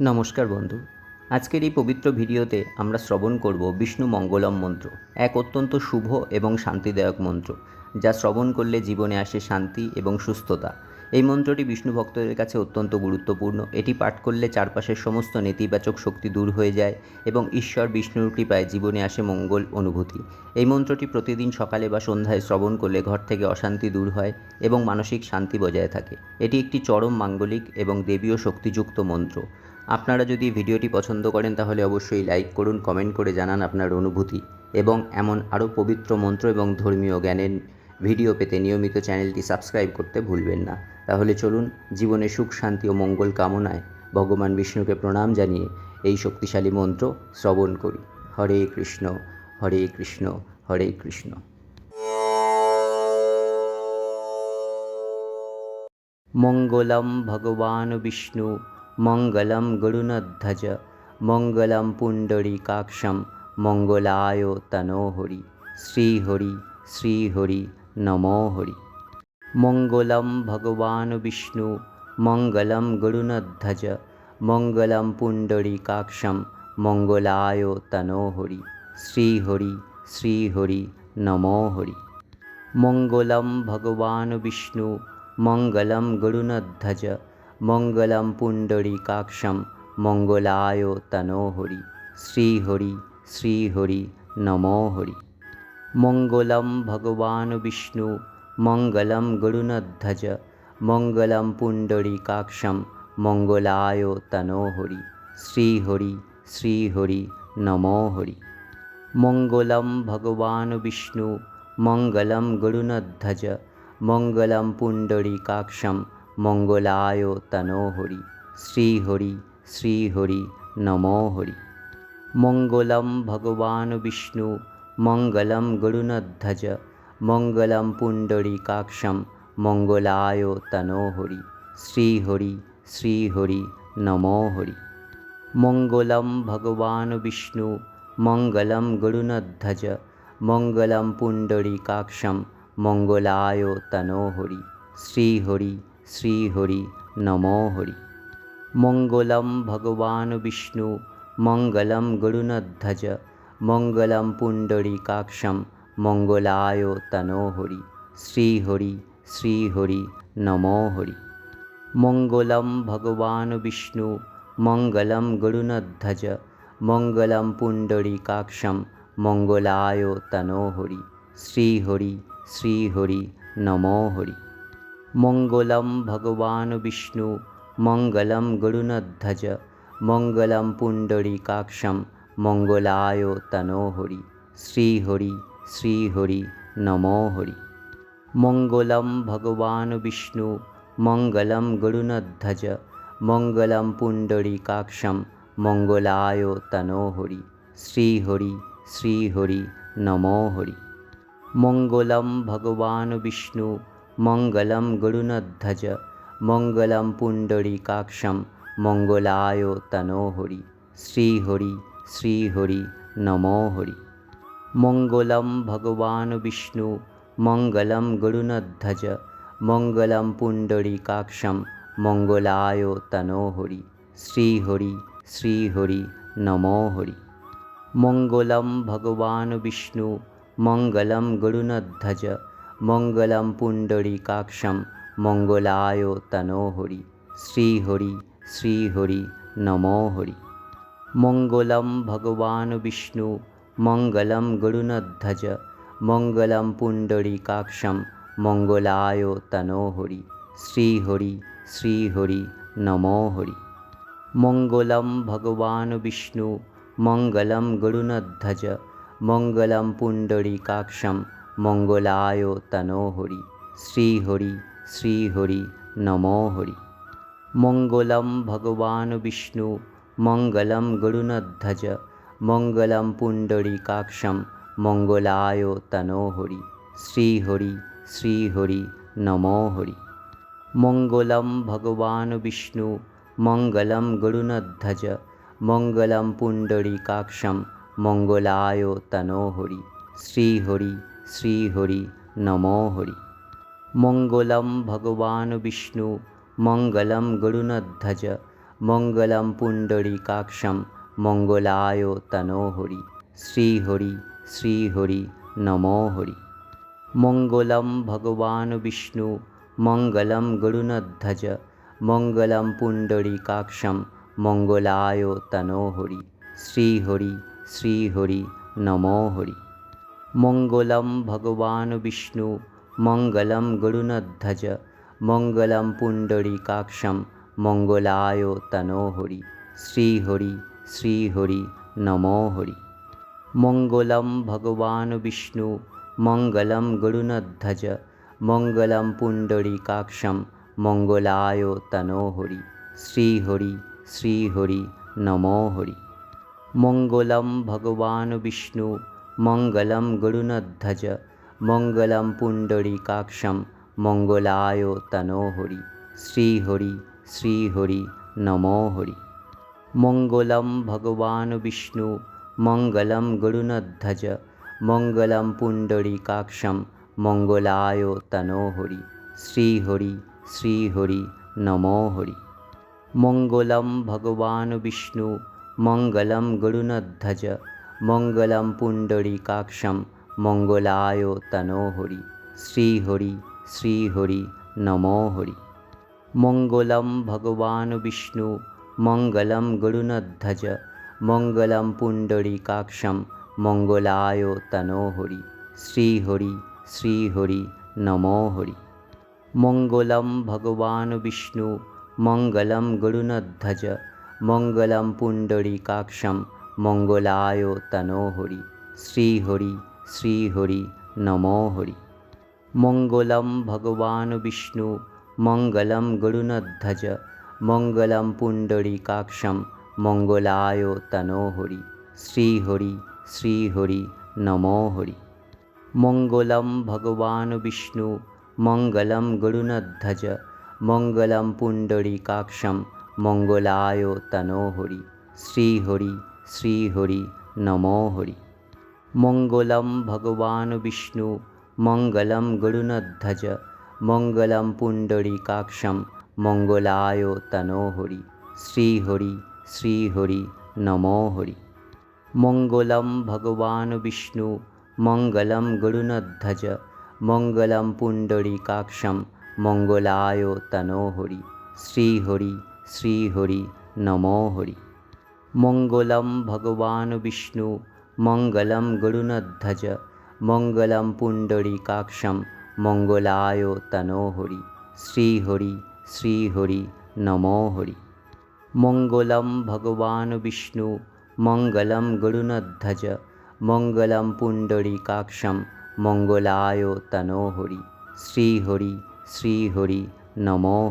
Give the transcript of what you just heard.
নমস্কার বন্ধু। আজকের এই পবিত্র ভিডিওতে আমরা শ্রবণ করব বিষ্ণু মঙ্গলম মন্ত্র, এক অত্যন্ত শুভ এবং শান্তিদায়ক মন্ত্র, যা শ্রবণ করলে জীবনে আসে শান্তি এবং সুস্থতা। এই মন্ত্রটি বিষ্ণু ভক্তদের কাছে অত্যন্ত গুরুত্বপূর্ণ। এটি পাঠ করলে চারপাশের সমস্ত নেতিবাচক শক্তি দূর হয়ে যায় এবং ঈশ্বর বিষ্ণুর কৃপায় জীবনে আসে মঙ্গল অনুভূতি। এই মন্ত্রটি প্রতিদিন সকালে বা সন্ধ্যায় শ্রবণ করলে ঘর থেকে অশান্তি দূর হয় এবং মানসিক শান্তি বজায় থাকে। এটি একটি চরম মাঙ্গলিক এবং দেবীয় শক্তিযুক্ত মন্ত্র। আপনারা যদি ভিডিওটি পছন্দ করেন তাহলে অবশ্যই লাইক করুন, কমেন্ট করে জানান আপনার অনুভূতি এবং এমন আরও পবিত্র মন্ত্র এবং ধর্মীয় জ্ঞানের ভিডিও পেতে নিয়মিত চ্যানেলটি সাবস্ক্রাইব করতে ভুলবেন না। তাহলে চলুন জীবনে সুখ, শান্তি ও মঙ্গল কামনায় ভগবান বিষ্ণুকে প্রণাম জানিয়ে এই শক্তিশালী মন্ত্র শ্রবণ করি। হরে কৃষ্ণ হরে কৃষ্ণ হরে কৃষ্ণ। মঙ্গলম ভগবান বিষ্ণু। মঙ্গলম গরুণধ্বজ মঙ্গলম পুণ্ডরীকাক্ষম মঙ্গলায় তনোহরি শ্রীহরি শ্রীহরি নমো হরি মঙ্গলম ভগবান বিষ্ণু মঙ্গলম গরুণধ্বজ মঙ্গলম পুণ্ডরীকাক্ষম মঙ্গলায় তনোহরি শ্রীহরি শ্রীহরি নমো হরি মঙ্গলম ভগবান বিষ্ণু মঙ্গলম গরুণধ্বজ মঙ্গলম পুণ্ডরীকাক্ষম মঙ্গলায় তনোহরি শ্রীহরি শ্রীহরি, নমো হরি। মঙ্গলম ভগবান বিষ্ণু, মঙ্গলম গরুণধ্বজ মঙ্গলম পুণ্ডরীকাক্ষম মঙ্গলায় তনোহরি শ্রীহরি শ্রীহরি, নমো হরি। মঙ্গলম ভগবান বিষ্ণু, মঙ্গলম গরুণধ্বজ মঙ্গলম পুণ্ডরীকাক্ষম মঙ্গলায় তনোহরি শ্রীহরি শ্রীহরি, নমো হরি। মঙ্গলম ভগবান বিষ্ণু, মঙ্গলম গরুণধ্বজ মঙ্গলম পুণ্ডরীকাক্ষম, মঙ্গলায় তনোহরি শ্রীহরি শ্রীহরি, নমো হরি। মঙ্গলম ভগবান বিষ্ণু, মঙ্গলম গরুণধ্বজ মঙ্গলম পুণ্ডরীকাক্ষম, মঙ্গলায় তনোহরি শ্রীহরি শ্রীহরি নমো হরি। মঙ্গলম ভগবান বিষ্ণু, মঙ্গলম গরুণধ্বজ মঙ্গলম পুণ্ডরীকাক্ষম, মঙ্গলায় তনোহরি শ্রীহরি শ্রীহরি নমো হরি। মঙ্গলম ভগবান বিষ্ণু, মঙ্গলম গরুণধ্বজ মঙ্গলম পুণ্ডরীকাক্ষম, মঙ্গলায় তনোহরি শ্রীহরি শ্রীহরি নমো হরি। মঙ্গলম ভগবান বিষ্ণু, মঙ্গলম গরুণধ্বজ মঙ্গলম পুণ্ডরীকাক্ষম, মঙ্গলায় তনোহরি শ্রীহরি শ্রীহরি, নমো হরি। মঙ্গলম ভগবান বিষ্ণু, মঙ্গলম গরুণধ্বজ মঙ্গলম পুণ্ডরীকাক্ষম, মঙ্গলায় তনোহরি শ্রীহরি শ্রীহরি, নমো হরি। মঙ্গলম ভগবান বিষ্ণু মঙ্গলম গরুণধ্বজ মঙ্গলম পুণ্ডরীকাক্ষম, মঙ্গলায় তনোহরি শ্রীহরি শ্রীহরি, নমো হরি। মঙ্গলম ভগবান বিষ্ণু, মঙ্গলম গরুণধ্বজ মঙ্গলম পুণ্ডরীকাক্ষম, মঙ্গলায় তনোহরি শ্রীহরি শ্রীহরি, নমো হরি। মঙ্গলম ভগবান বিষ্ণু, মঙ্গলম গরুণধ্বজ মঙ্গলম পুণ্ডরীকাক্ষম মঙ্গলায় তনোহরি শ্রীহরি শ্রীহরি, নমো হরি। মঙ্গলম ভগবান বিষ্ণু, মঙ্গলম গরুণধ্বজ মঙ্গলম পুণ্ডরীকাক্ষম মঙ্গলায় তনোহরি শ্রীহরি শ্রীহরি, নমো হরি। মঙ্গলম ভগবান বিষ্ণু, মঙ্গলম গরুণধ্বজ মঙ্গলম পুণ্ডরীকাক্ষম মঙ্গলায় তনোহরি শ্রীহরি শ্রীহরি, নমো হরি। মঙ্গলম ভগবান বিষ্ণু, মঙ্গলম গরুণধ্বজ মঙ্গলম পুণ্ডরীকাক্ষম, মঙ্গলায় তনোহরি শ্রীহরি শ্রীহরি, নমো হরি। মঙ্গলম ভগবান বিষ্ণু, মঙ্গলম গরুণধ্বজ মঙ্গলম পুণ্ডরীকাক্ষম, মঙ্গলায় তনোহরি শ্রীহরি শ্রীহরি নমো হরি। মঙ্গলম ভগবান বিষ্ণু, মঙ্গলম গরুণধ্বজ মঙ্গলম পুণ্ডরীকাক্ষম, মঙ্গলায় তনোহরি শ্রীহরি শ্রীহরি নমো হরি। মঙ্গলম ভগবান বিষ্ণু, মঙ্গলম গরুণধ্বজ মঙ্গলম পুণ্ডরীকাক্ষম, মঙ্গলায় তনোহরি শ্রীহরি শ্রীহরি নমো হরি। মঙ্গলম ভগবান বিষ্ণু, মঙ্গলম গরুণধ্বজ মঙ্গলম পুণ্ডরীকাক্ষম, মঙ্গলায় তনোহরি শ্রীহরি শ্রীহরি, নমো হরি। মঙ্গলম ভগবান বিষ্ণু, মঙ্গলম গরুণধ্বজ মঙ্গলম পুণ্ডরীকাক্ষম, মঙ্গলায় তনোহরি শ্রীহরি শ্রীহরি, নমো হরি। মঙ্গলম ভগবান বিষ্ণু মঙ্গলম গরুণধ্বজ মঙ্গলম পুণ্ডরীকাক্ষম মঙ্গলায় তনোহরি শ্রীহরি শ্রীহরি, নমো হরি। মঙ্গলম ভগবান বিষ্ণু, মঙ্গলম গরুণধ্বজ মঙ্গলম পুণ্ডরীকাক্ষম মঙ্গলায় তনোহরি শ্রীহরি শ্রীহরি, নমো হরি। মঙ্গলম ভগবান বিষ্ণু, মঙ্গলম গরুণধ্বজ মঙ্গলম পুণ্ডরীকাক্ষম মঙ্গলায় তনোহরি শ্রীহরি শ্রীহরি, নমো হরি। মঙ্গলম ভগবান বিষ্ণু, মঙ্গলম গরুণধ্বজ মঙ্গলম পুণ্ডরীকাক্ষম মঙ্গলায় তনোহরি শ্রীহরি শ্রীহরি, নমো হরি। মঙ্গলম ভগবান বিষ্ণু, মঙ্গলম গরুণধ্বজ মঙ্গলম পুণ্ডরীকাক্ষম মঙ্গলায় তনোহরি শ্রীহরি শ্রীহরি, নমো হরি। মঙ্গলম ভগবান বিষ্ণু, মঙ্গলম গরুণধ্বজ মঙ্গলম পুণ্ডরীকাক্ষম, মঙ্গলায় তনোহরি শ্রীহরি শ্রীহরি, নমো হরি। মঙ্গলম ভগবান বিষ্ণু, মঙ্গলম গরুণধ্বজ মঙ্গলম পুণ্ডরীকাক্ষম, মঙ্গলায় তনোহরি শ্রীহরি শ্রীহরি নমো হরি। মঙ্গলম ভগবান বিষ্ণু, মঙ্গলম গরুণধ্বজ মঙ্গলম পুণ্ডরীকাক্ষম, মঙ্গলায় তনোহরি শ্রীহরি শ্রীহরি নমো হরি। মঙ্গলম ভগবান বিষ্ণু, মঙ্গলম গরুণধ্বজ মঙ্গলম পুণ্ডরীকাক্ষম, মঙ্গলায় তনোহরি শ্রীহরি শ্রীহরি নমো হরি। মঙ্গলম ভগবান বিষ্ণু, মঙ্গলম গরুণধ্বজ মঙ্গলম পুণ্ডরীকাক্ষম, মঙ্গলায় তনোহরি শ্রীহরি শ্রীহরি, নমো হরি। মঙ্গলম ভগবান বিষ্ণু, মঙ্গলম গরুণধ্বজ মঙ্গলম পুণ্ডরীকাক্ষম, মঙ্গলায় তনোহরি শ্রীহরি শ্রীহরি, নমো